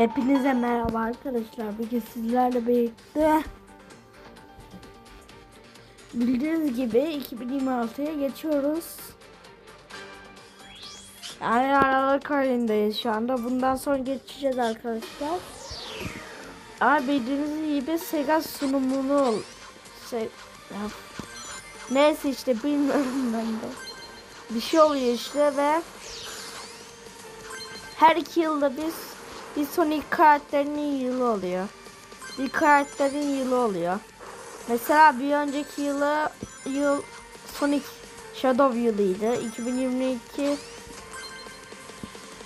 Hepinize merhaba arkadaşlar. Bugün sizlerle birlikte bildiğiniz gibi 2026'ya geçiyoruz. Yani aralık ayındayız şu anda. Bundan sonra geçeceğiz arkadaşlar. Ama bildiğiniz gibi Sega sunumunu Se ya, Neyse işte bilmiyorum ben de. Bir şey oluyor işte ve her iki yılda biz bir Sonic karakterinin yılı oluyor. Bir karakterin yılı oluyor. Mesela bir önceki yılı yıl Sonic Shadow yılıydı. 2022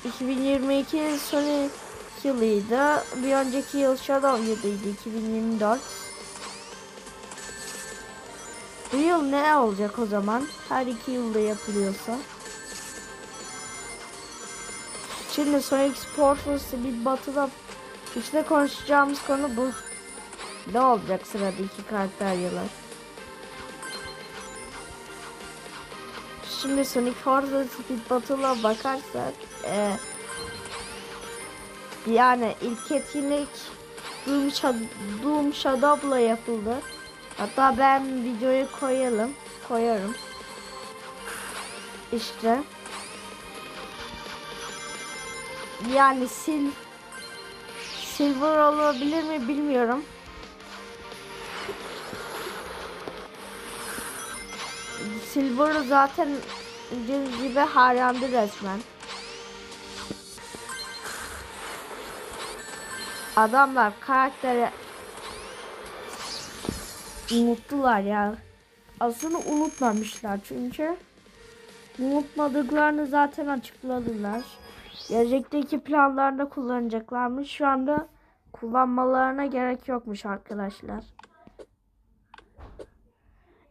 2022 Sonic yılıydı. Bir önceki yıl Shadow yılıydı 2024. Bu yıl ne olacak o zaman? Her iki yılda yapılıyorsa. Şimdi Sonic Sports Speed Battle'da işte konuşacağımız konu bu. Ne olacak sıradaki karakter yılı? Şimdi Sonic Forza Speed Battle'a bakarsak e, yani ilk etkinlik Doom, Shad- Doom Shadow'la yapıldı. Hatta ben videoyu koyalım. Koyarım. İşte. Yani sil Silver olabilir mi bilmiyorum. Silver zaten gibi haryandı resmen. Adamlar karakteri unuttular ya. Aslında unutmamışlar çünkü unutmadıklarını zaten açıkladılar. Gelecekteki planlarda kullanacaklarmış. Şu anda kullanmalarına gerek yokmuş arkadaşlar.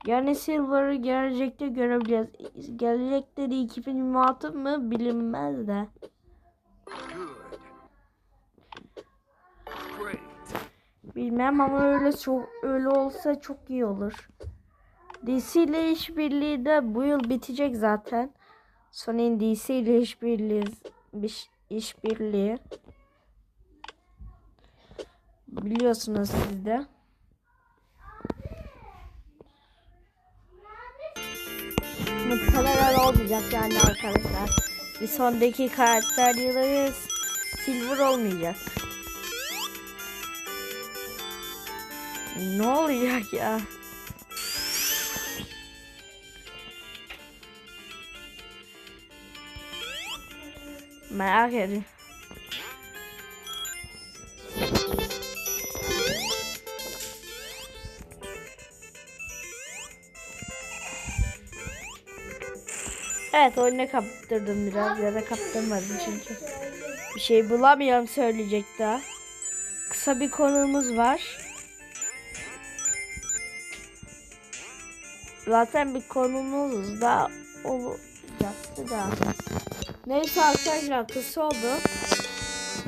Yani Silver'ı gelecekte görebileceğiz. Gelecekte de 2026 mı bilinmez de. Bilmem ama öyle çok öyle olsa çok iyi olur. DC ile işbirliği de bu yıl bitecek zaten. Sony'nin DC ile işbirliği bir işbirliği. Biliyorsunuz siz de. Muhtemelen olmayacak yani arkadaşlar. Bir sondaki karakter yılı silver olmayacak. Ne olacak ya? Merak ediyorum. Evet oyuna kaptırdım biraz ya da kaptırmadım çünkü. Bir şey bulamıyorum söyleyecek daha. Kısa bir konumuz var. Zaten bir konumuz da olacaktı da. Neyse arkadaşlar kısa oldu.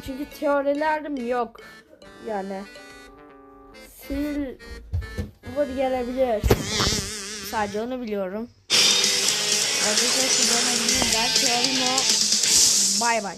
Çünkü teorilerim yok. Yani silver gelebilir. Sadece onu biliyorum. Arkadaşlar bana bilirler. Teorim o. Bay bay.